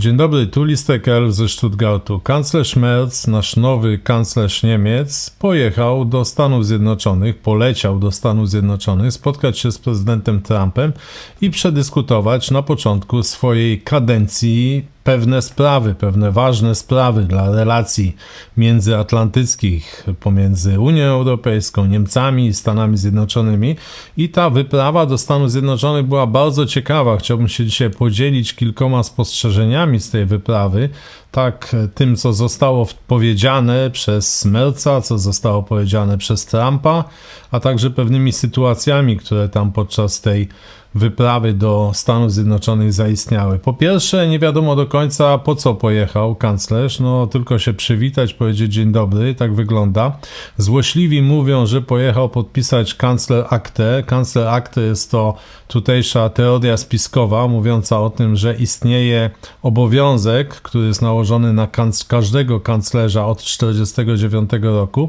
Dzień dobry, tu Listek ze Stuttgartu. Kanclerz Merz, nasz nowy kanclerz Niemiec, pojechał do Stanów Zjednoczonych, poleciał do Stanów Zjednoczonych, spotkać się z prezydentem Trumpem i przedyskutować na początku swojej kadencji pewne sprawy, pewne ważne sprawy dla relacji międzyatlantyckich pomiędzy Unią Europejską, Niemcami i Stanami Zjednoczonymi. I ta wyprawa do Stanów Zjednoczonych była bardzo ciekawa. Chciałbym się dzisiaj podzielić kilkoma spostrzeżeniami z tej wyprawy. Tak, tym, co zostało powiedziane przez Merca, co zostało powiedziane przez Trumpa, a także pewnymi sytuacjami, które tam podczas tej wyprawy do Stanów Zjednoczonych zaistniały. Po pierwsze, nie wiadomo do końca po co pojechał kanclerz, no tylko się przywitać, powiedzieć dzień dobry, tak wygląda. Złośliwi mówią, że pojechał podpisać kancler aktę. Kancler aktę jest to tutejsza teoria spiskowa, mówiąca o tym, że istnieje obowiązek, który jest nałożony na kanc każdego kanclerza od 1949 roku,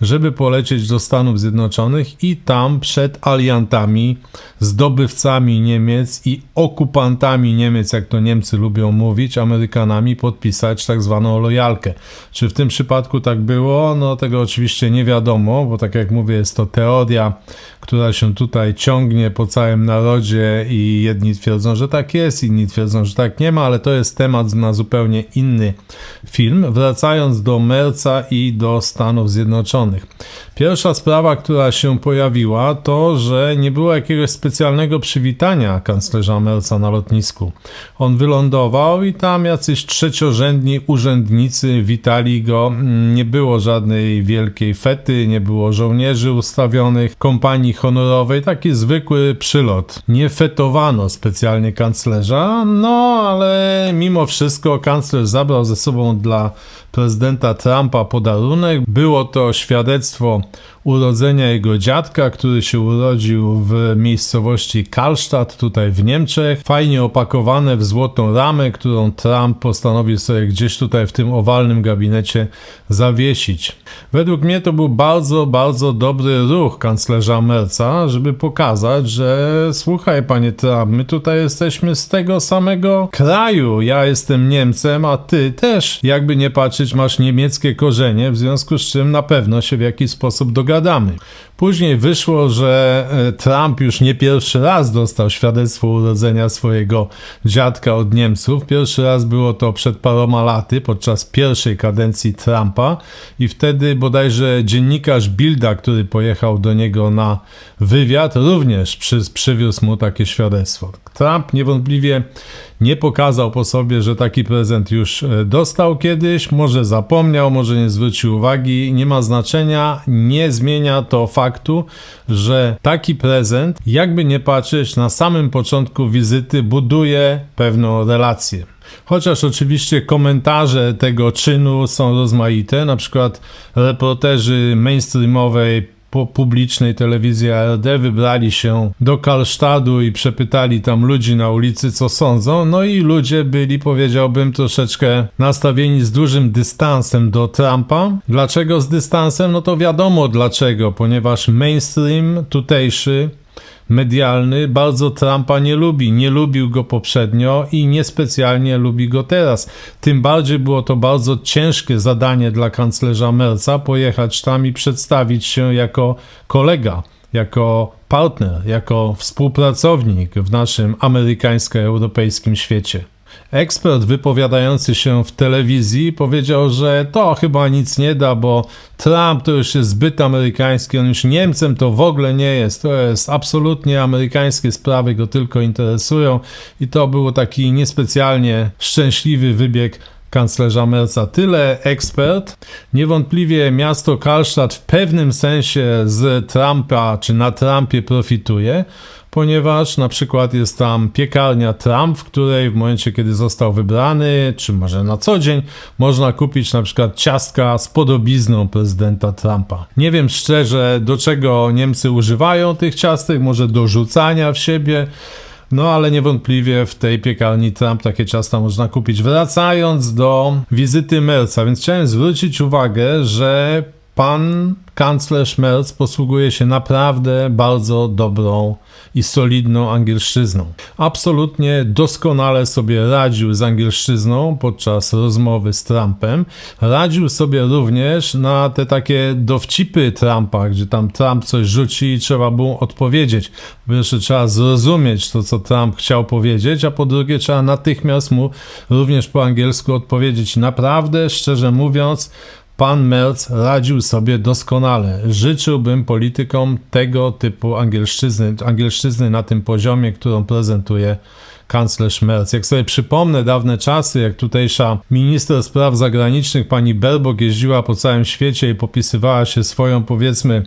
żeby polecieć do Stanów Zjednoczonych i tam przed aliantami, zdobywcami Niemiec i okupantami Niemiec, jak to Niemcy lubią mówić, Amerykanami, podpisać tak zwaną lojalkę. Czy w tym przypadku tak było? No tego oczywiście nie wiadomo, bo tak jak mówię, jest to teoria, która się tutaj ciągnie po całym narodzie i jedni twierdzą, że tak jest, inni twierdzą, że tak nie ma, ale to jest temat na zupełnie inny film. Wracając do Merca i do Stanów Zjednoczonych. Pierwsza sprawa, która się pojawiła, to, że nie było jakiegoś specjalnego przywitania kanclerza Merca na lotnisku. On wylądował i tam jacyś trzeciorzędni urzędnicy witali go. Nie było żadnej wielkiej fety, nie było żołnierzy ustawionych, kompanii honorowej, taki zwykły przylot. Nie fetowano specjalnie kanclerza, no ale mimo wszystko kanclerz zabrał ze sobą dla prezydenta Trumpa podarunek. Było to świadectwo urodzenia jego dziadka, który się urodził w miejscowości Karlstadt, tutaj w Niemczech. Fajnie opakowane w złotą ramę, którą Trump postanowił sobie gdzieś tutaj w tym owalnym gabinecie zawiesić. Według mnie to był bardzo, bardzo dobry ruch kanclerza Merca, żeby pokazać, że słuchaj, panie Trump, my tutaj jesteśmy z tego samego kraju. Ja jestem Niemcem, a ty też, jakby nie patrzeć, masz niemieckie korzenie, w związku z czym na pewno się w jakiś sposób dogadamy. годам. Później wyszło, że e, Trump już nie pierwszy raz dostał świadectwo urodzenia swojego dziadka od Niemców. Pierwszy raz było to przed paroma laty, podczas pierwszej kadencji Trumpa i wtedy bodajże dziennikarz Bilda, który pojechał do niego na wywiad, również przy, przywiózł mu takie świadectwo. Trump niewątpliwie nie pokazał po sobie, że taki prezent już e, dostał kiedyś, może zapomniał, może nie zwrócił uwagi, nie ma znaczenia, nie zmienia to faktu, że taki prezent, jakby nie patrzeć, na samym początku wizyty buduje pewną relację. Chociaż oczywiście komentarze tego czynu są rozmaite, na przykład reporterzy mainstreamowej po publicznej telewizji ARD wybrali się do Karlsztadu i przepytali tam ludzi na ulicy, co sądzą. No i ludzie byli, powiedziałbym, troszeczkę nastawieni z dużym dystansem do Trumpa. Dlaczego z dystansem? No to wiadomo dlaczego, ponieważ mainstream tutejszy medialny bardzo Trumpa nie lubi. Nie lubił go poprzednio i niespecjalnie lubi go teraz. Tym bardziej było to bardzo ciężkie zadanie dla kanclerza Merca pojechać tam i przedstawić się jako kolega, jako partner, jako współpracownik w naszym amerykańsko-europejskim świecie. Ekspert wypowiadający się w telewizji powiedział, że to chyba nic nie da, bo Trump to już jest zbyt amerykański, on już Niemcem to w ogóle nie jest. To jest absolutnie amerykańskie sprawy go tylko interesują i to był taki niespecjalnie szczęśliwy wybieg kanclerza Merca. Tyle ekspert. Niewątpliwie miasto Karlstadt w pewnym sensie z Trumpa czy na Trumpie profituje ponieważ na przykład jest tam piekarnia Trump, w której w momencie, kiedy został wybrany, czy może na co dzień, można kupić na przykład ciastka z podobizną prezydenta Trumpa. Nie wiem szczerze, do czego Niemcy używają tych ciastek, może do rzucania w siebie. No ale niewątpliwie w tej piekarni Trump takie ciasta można kupić. Wracając do wizyty Merca, więc chciałem zwrócić uwagę, że pan kanclerz Merz posługuje się naprawdę bardzo dobrą i solidną angielszczyzną. Absolutnie doskonale sobie radził z angielszczyzną podczas rozmowy z Trumpem. Radził sobie również na te takie dowcipy Trumpa, gdzie tam Trump coś rzuci i trzeba było odpowiedzieć. Po pierwsze trzeba zrozumieć to, co Trump chciał powiedzieć, a po drugie trzeba natychmiast mu również po angielsku odpowiedzieć. Naprawdę, szczerze mówiąc, Pan Merz radził sobie doskonale. Życzyłbym politykom tego typu angielszczyzny, angielszczyzny na tym poziomie, którą prezentuje kanclerz Merz. Jak sobie przypomnę dawne czasy, jak tutejsza minister spraw zagranicznych pani Berbok jeździła po całym świecie i popisywała się swoją, powiedzmy,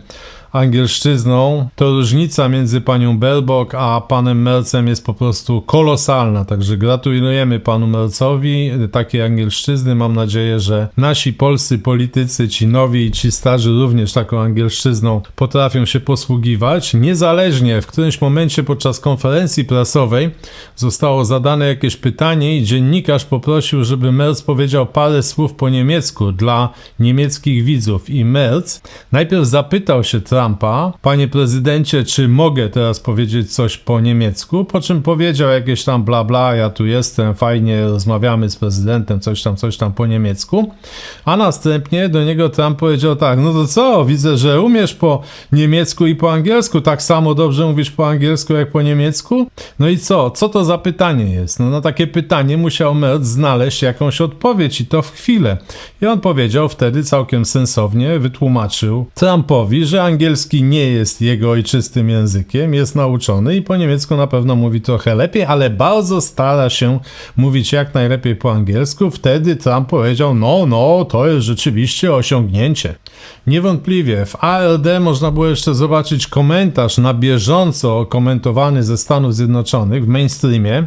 angielszczyzną, to różnica między panią Berbok a panem Mercem jest po prostu kolosalna. Także gratulujemy panu Mercowi takiej angielszczyzny. Mam nadzieję, że nasi polscy politycy, ci nowi i ci starzy również taką angielszczyzną potrafią się posługiwać. Niezależnie w którymś momencie podczas konferencji prasowej zostało zadane jakieś pytanie i dziennikarz poprosił, żeby Merz powiedział parę słów po niemiecku dla niemieckich widzów. I Merz najpierw zapytał się Trumpa, panie prezydencie, czy mogę teraz powiedzieć coś po niemiecku? Po czym powiedział jakieś tam bla bla, ja tu jestem, fajnie rozmawiamy z prezydentem, coś tam, coś tam po niemiecku. A następnie do niego Trump powiedział tak, no to co, widzę, że umiesz po niemiecku i po angielsku, tak samo dobrze mówisz po angielsku jak po niemiecku? No i co? Co to za pytanie jest? No na takie pytanie musiał Merz znaleźć jakąś odpowiedź i to w chwilę. I on powiedział wtedy całkiem sensownie, wytłumaczył Trumpowi, że angielski nie jest jego ojczystym językiem, jest nauczony i po niemiecku na pewno mówi trochę lepiej, ale bardzo stara się mówić jak najlepiej po angielsku. Wtedy Trump powiedział: No, no, to jest rzeczywiście osiągnięcie. Niewątpliwie w ARD można było jeszcze zobaczyć komentarz na bieżąco komentowany ze Stanów Zjednoczonych w mainstreamie nie?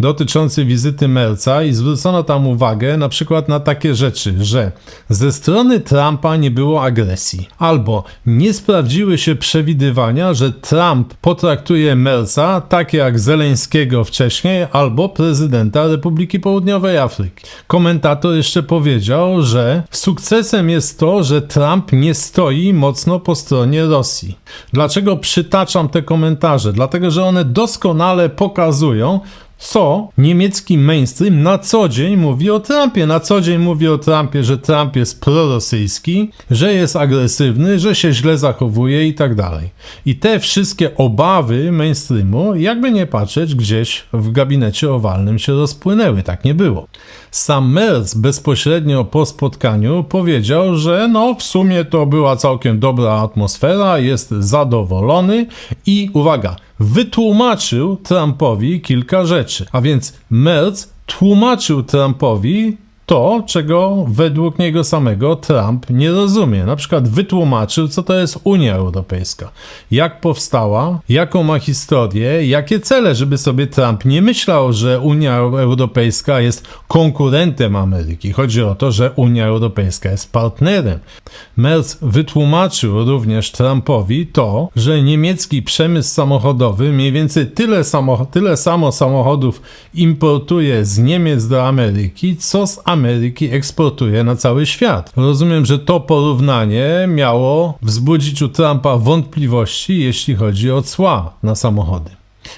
Dotyczący wizyty Merca i zwrócono tam uwagę na przykład na takie rzeczy, że ze strony Trumpa nie było agresji, albo nie sprawdziły się przewidywania, że Trump potraktuje Merca tak jak Zeleńskiego wcześniej, albo prezydenta Republiki Południowej Afryki. Komentator jeszcze powiedział, że sukcesem jest to, że Trump nie stoi mocno po stronie Rosji. Dlaczego przytaczam te komentarze? Dlatego, że one doskonale pokazują, co niemiecki mainstream na co dzień mówi o Trumpie. Na co dzień mówi o Trumpie, że Trump jest prorosyjski, że jest agresywny, że się źle zachowuje i tak dalej. I te wszystkie obawy mainstreamu, jakby nie patrzeć, gdzieś w gabinecie owalnym się rozpłynęły. Tak nie było. Sam Merz bezpośrednio po spotkaniu powiedział, że no w sumie to była całkiem dobra atmosfera, jest zadowolony i uwaga, wytłumaczył Trumpowi kilka rzeczy. A więc Merz tłumaczył Trumpowi to, czego według niego samego Trump nie rozumie. Na przykład wytłumaczył, co to jest Unia Europejska, jak powstała, jaką ma historię, jakie cele, żeby sobie Trump nie myślał, że Unia Europejska jest konkurentem Ameryki. Chodzi o to, że Unia Europejska jest partnerem. Merz wytłumaczył również Trumpowi to, że niemiecki przemysł samochodowy mniej więcej tyle, samo, tyle samo samochodów importuje z Niemiec do Ameryki, co z Ameryki Ameryki eksportuje na cały świat. Rozumiem, że to porównanie miało wzbudzić u Trumpa wątpliwości, jeśli chodzi o cła na samochody.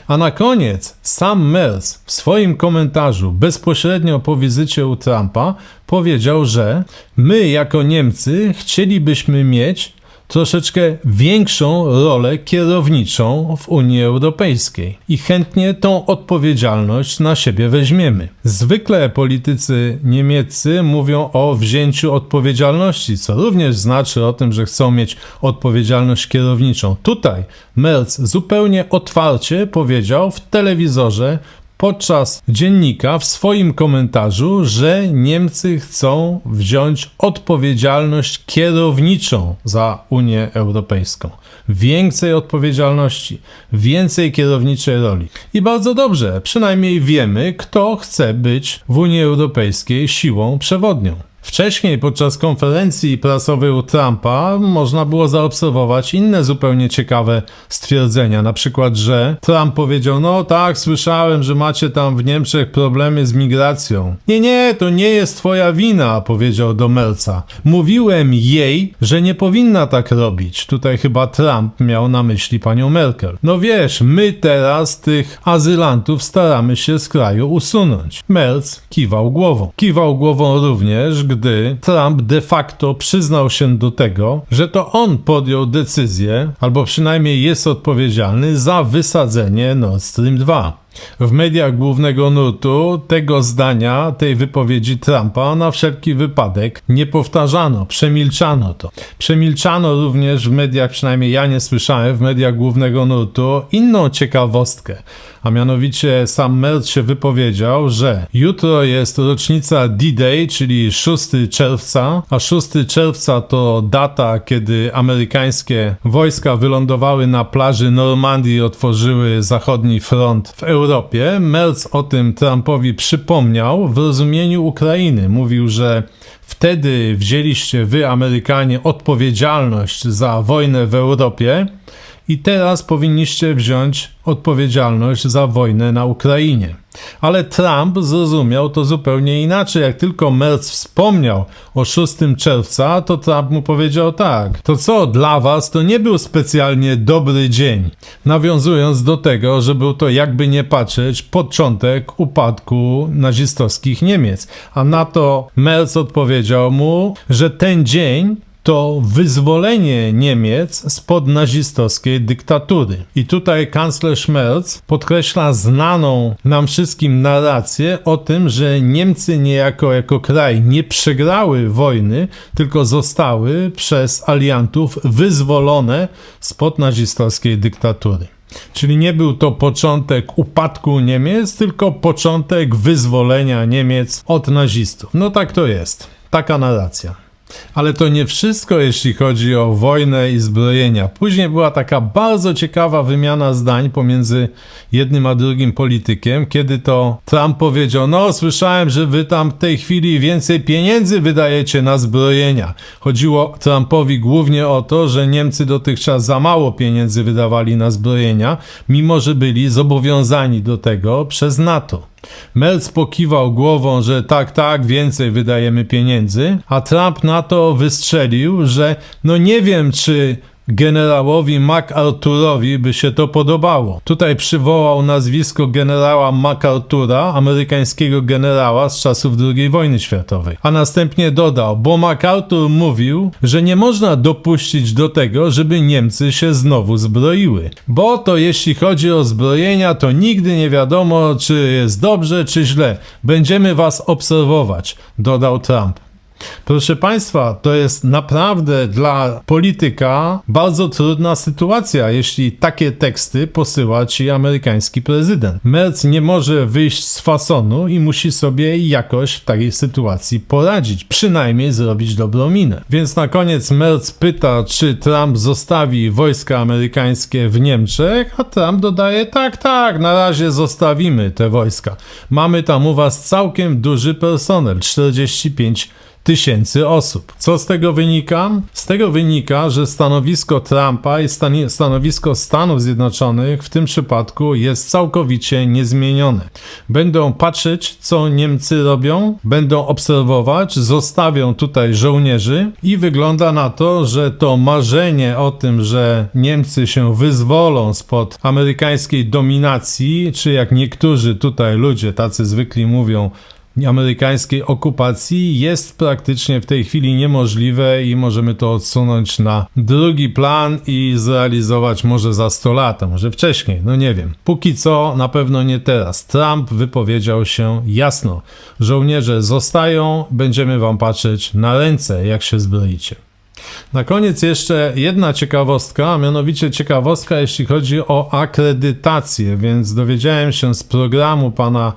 A na koniec sam Merz w swoim komentarzu bezpośrednio po wizycie u Trumpa powiedział, że my jako Niemcy chcielibyśmy mieć troszeczkę większą rolę kierowniczą w Unii Europejskiej i chętnie tą odpowiedzialność na siebie weźmiemy. Zwykle politycy niemieccy mówią o wzięciu odpowiedzialności, co również znaczy o tym, że chcą mieć odpowiedzialność kierowniczą. Tutaj Merz zupełnie otwarcie powiedział w telewizorze podczas dziennika w swoim komentarzu, że Niemcy chcą wziąć odpowiedzialność kierowniczą za Unię Europejską. Więcej odpowiedzialności, więcej kierowniczej roli. I bardzo dobrze, przynajmniej wiemy, kto chce być w Unii Europejskiej siłą przewodnią. Wcześniej podczas konferencji prasowej u Trumpa można było zaobserwować inne zupełnie ciekawe stwierdzenia. Na przykład, że Trump powiedział: No tak, słyszałem, że macie tam w Niemczech problemy z migracją. Nie, nie, to nie jest twoja wina, powiedział do Merca. Mówiłem jej, że nie powinna tak robić. Tutaj chyba Trump miał na myśli panią Merkel. No wiesz, my teraz tych azylantów staramy się z kraju usunąć. Merz kiwał głową. Kiwał głową również, gdy Trump de facto przyznał się do tego, że to on podjął decyzję, albo przynajmniej jest odpowiedzialny za wysadzenie Nord Stream 2. W mediach głównego nurtu tego zdania, tej wypowiedzi Trumpa na wszelki wypadek nie powtarzano, przemilczano to. Przemilczano również w mediach, przynajmniej ja nie słyszałem, w mediach głównego nurtu inną ciekawostkę. A mianowicie sam Merz się wypowiedział, że jutro jest rocznica D-Day, czyli 6 czerwca, a 6 czerwca to data, kiedy amerykańskie wojska wylądowały na plaży Normandii i otworzyły zachodni front w Europie. Europie. Merz o tym Trumpowi przypomniał w rozumieniu Ukrainy. Mówił, że wtedy wzięliście wy, Amerykanie, odpowiedzialność za wojnę w Europie i teraz powinniście wziąć odpowiedzialność za wojnę na Ukrainie. Ale Trump zrozumiał to zupełnie inaczej. Jak tylko Merz wspomniał o 6 czerwca, to Trump mu powiedział tak. To co, dla was to nie był specjalnie dobry dzień. Nawiązując do tego, że był to jakby nie patrzeć początek upadku nazistowskich Niemiec. A na to Merz odpowiedział mu, że ten dzień to wyzwolenie Niemiec spod nazistowskiej dyktatury. I tutaj kanclerz Merz podkreśla znaną nam wszystkim narrację o tym, że Niemcy niejako jako kraj nie przegrały wojny, tylko zostały przez aliantów wyzwolone spod nazistowskiej dyktatury. Czyli nie był to początek upadku Niemiec, tylko początek wyzwolenia Niemiec od nazistów. No tak to jest. Taka narracja. Ale to nie wszystko, jeśli chodzi o wojnę i zbrojenia. Później była taka bardzo ciekawa wymiana zdań pomiędzy jednym a drugim politykiem, kiedy to Trump powiedział: No, słyszałem, że wy tam w tej chwili więcej pieniędzy wydajecie na zbrojenia. Chodziło Trumpowi głównie o to, że Niemcy dotychczas za mało pieniędzy wydawali na zbrojenia, mimo że byli zobowiązani do tego przez NATO. Melc pokiwał głową, że tak, tak, więcej wydajemy pieniędzy, a Trump na to wystrzelił, że no nie wiem, czy generałowi MacArthurowi by się to podobało. Tutaj przywołał nazwisko generała MacArthura, amerykańskiego generała z czasów II wojny światowej. A następnie dodał, bo MacArthur mówił, że nie można dopuścić do tego, żeby Niemcy się znowu zbroiły. Bo to jeśli chodzi o zbrojenia, to nigdy nie wiadomo, czy jest dobrze, czy źle. Będziemy was obserwować, dodał Trump. Proszę Państwa, to jest naprawdę dla polityka bardzo trudna sytuacja, jeśli takie teksty posyła ci amerykański prezydent. Merz nie może wyjść z fasonu i musi sobie jakoś w takiej sytuacji poradzić, przynajmniej zrobić dobrą minę. Więc na koniec Merz pyta, czy Trump zostawi wojska amerykańskie w Niemczech, a Trump dodaje, tak, tak, na razie zostawimy te wojska. Mamy tam u was całkiem duży personel, 45 tysięcy osób. Co z tego wynika? Z tego wynika, że stanowisko Trumpa i stanowisko Stanów Zjednoczonych w tym przypadku jest całkowicie niezmienione. Będą patrzeć, co Niemcy robią, będą obserwować, zostawią tutaj żołnierzy i wygląda na to, że to marzenie o tym, że Niemcy się wyzwolą spod amerykańskiej dominacji, czy jak niektórzy tutaj ludzie tacy zwykli mówią, amerykańskiej okupacji jest praktycznie w tej chwili niemożliwe i możemy to odsunąć na drugi plan i zrealizować może za 100 lat, a może wcześniej, no nie wiem. Póki co na pewno nie teraz. Trump wypowiedział się jasno. Żołnierze zostają, będziemy wam patrzeć na ręce, jak się zbroicie. Na koniec jeszcze jedna ciekawostka, a mianowicie ciekawostka, jeśli chodzi o akredytację, więc dowiedziałem się z programu pana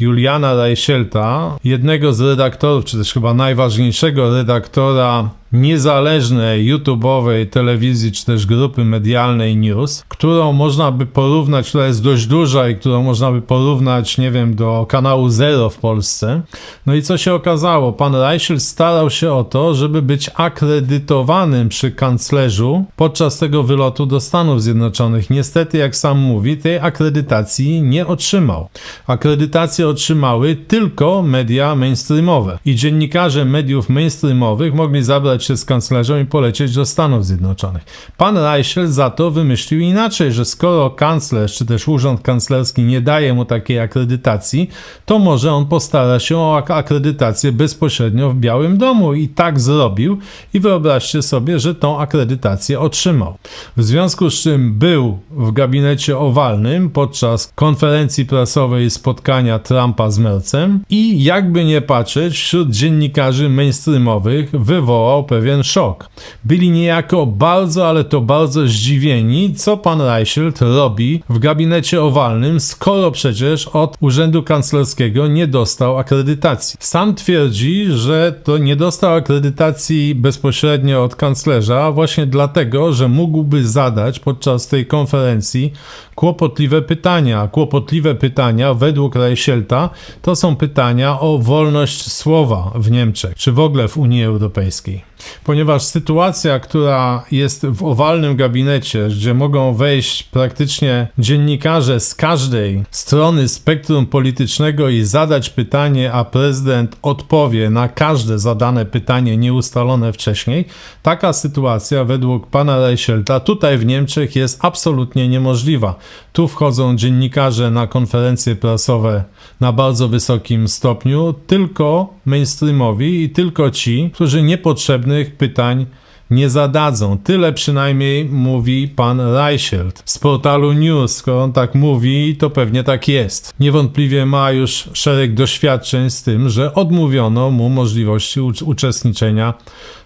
Juliana Reichselta, jednego z redaktorów, czy też chyba najważniejszego redaktora niezależnej YouTube'owej telewizji czy też grupy medialnej News, którą można by porównać, która jest dość duża i którą można by porównać, nie wiem, do kanału Zero w Polsce. No i co się okazało? Pan Reichel starał się o to, żeby być akredytowanym przy kanclerzu podczas tego wylotu do Stanów Zjednoczonych. Niestety, jak sam mówi, tej akredytacji nie otrzymał. Akredytację otrzymały tylko media mainstreamowe i dziennikarze mediów mainstreamowych mogli zabrać się z kanclerzem i polecieć do Stanów Zjednoczonych. Pan Reichel za to wymyślił inaczej, że skoro kanclerz czy też urząd kanclerski nie daje mu takiej akredytacji, to może on postara się o ak- akredytację bezpośrednio w Białym Domu i tak zrobił i wyobraźcie sobie, że tą akredytację otrzymał. W związku z czym był w gabinecie owalnym podczas konferencji prasowej spotkania Trumpa z Mercem i jakby nie patrzeć, wśród dziennikarzy mainstreamowych wywołał pewien szok. Byli niejako bardzo, ale to bardzo zdziwieni, co pan Reichelt robi w gabinecie owalnym, skoro przecież od urzędu kanclerskiego nie dostał akredytacji. Sam twierdzi, że to nie dostał akredytacji bezpośrednio od kanclerza, właśnie dlatego, że mógłby zadać podczas tej konferencji kłopotliwe pytania. Kłopotliwe pytania według Reichelta to są pytania o wolność słowa w Niemczech, czy w ogóle w Unii Europejskiej. Ponieważ sytuacja, która jest w owalnym gabinecie, gdzie mogą wejść praktycznie dziennikarze z każdej strony spektrum politycznego i zadać pytanie, a prezydent odpowie na każde zadane pytanie nieustalone wcześniej, taka sytuacja według pana Reichelta tutaj w Niemczech jest absolutnie niemożliwa. Tu wchodzą dziennikarze na konferencje prasowe na bardzo wysokim stopniu, tylko mainstreamowi i tylko ci, którzy niepotrzebnych pytań nie zadadzą. Tyle przynajmniej mówi pan Reichelt z portalu News. Skoro on tak mówi, to pewnie tak jest. Niewątpliwie ma już szereg doświadczeń z tym, że odmówiono mu możliwości ucz- uczestniczenia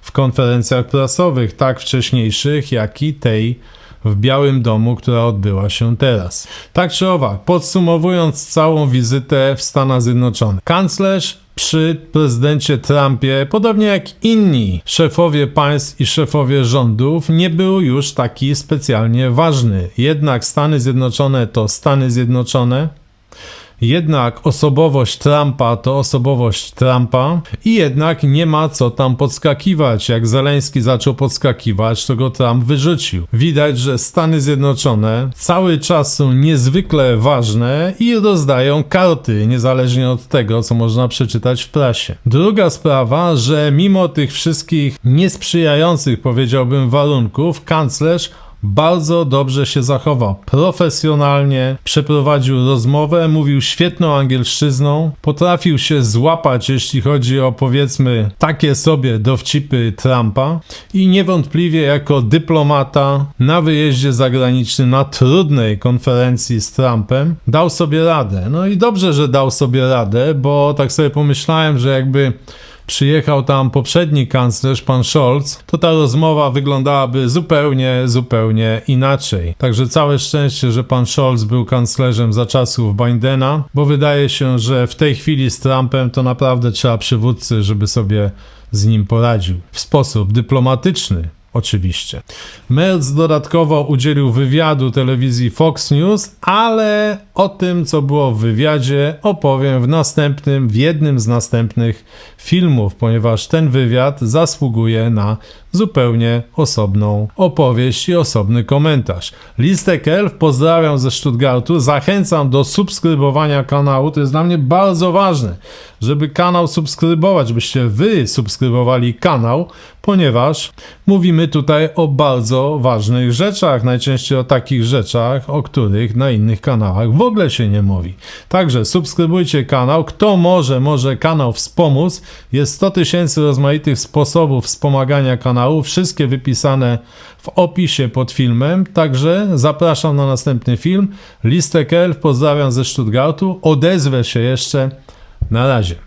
w konferencjach prasowych, tak wcześniejszych, jak i tej w Białym Domu, która odbyła się teraz. Tak czy owak, podsumowując całą wizytę w Stanach Zjednoczonych, kanclerz przy prezydencie Trumpie, podobnie jak inni szefowie państw i szefowie rządów, nie był już taki specjalnie ważny. Jednak Stany Zjednoczone to Stany Zjednoczone. Jednak osobowość Trumpa to osobowość Trumpa i jednak nie ma co tam podskakiwać. Jak Zeleński zaczął podskakiwać, to go Trump wyrzucił. Widać, że Stany Zjednoczone cały czas są niezwykle ważne i rozdają karty, niezależnie od tego, co można przeczytać w prasie. Druga sprawa, że mimo tych wszystkich niesprzyjających, powiedziałbym, warunków, kanclerz bardzo dobrze się zachował. Profesjonalnie przeprowadził rozmowę, mówił świetną angielszczyzną, potrafił się złapać, jeśli chodzi o powiedzmy takie sobie dowcipy Trumpa i niewątpliwie jako dyplomata na wyjeździe zagranicznym na trudnej konferencji z Trumpem dał sobie radę. No i dobrze, że dał sobie radę, bo tak sobie pomyślałem, że jakby przyjechał tam poprzedni kanclerz, pan Scholz, to ta rozmowa wyglądałaby zupełnie, zupełnie inaczej. Także całe szczęście, że pan Scholz był kanclerzem za czasów Bidena, bo wydaje się, że w tej chwili z Trumpem to naprawdę trzeba przywódcy, żeby sobie z nim poradził. W sposób dyplomatyczny. Oczywiście. Merz dodatkowo udzielił wywiadu telewizji Fox News, ale o tym, co było w wywiadzie, opowiem w następnym, w jednym z następnych filmów, ponieważ ten wywiad zasługuje na zupełnie osobną opowieść i osobny komentarz. Listek Elf, pozdrawiam ze Stuttgartu, zachęcam do subskrybowania kanału, to jest dla mnie bardzo ważne, żeby kanał subskrybować, żebyście wy subskrybowali kanał, ponieważ mówimy tutaj o bardzo ważnych rzeczach, najczęściej o takich rzeczach, o których na innych kanałach w ogóle się nie mówi. Także subskrybujcie kanał, kto może, może kanał wspomóc, jest 100 tysięcy rozmaitych sposobów wspomagania kanału, wszystkie wypisane w opisie pod filmem, także zapraszam na następny film. Listek Elf, pozdrawiam ze Stuttgartu, odezwę się jeszcze, na razie.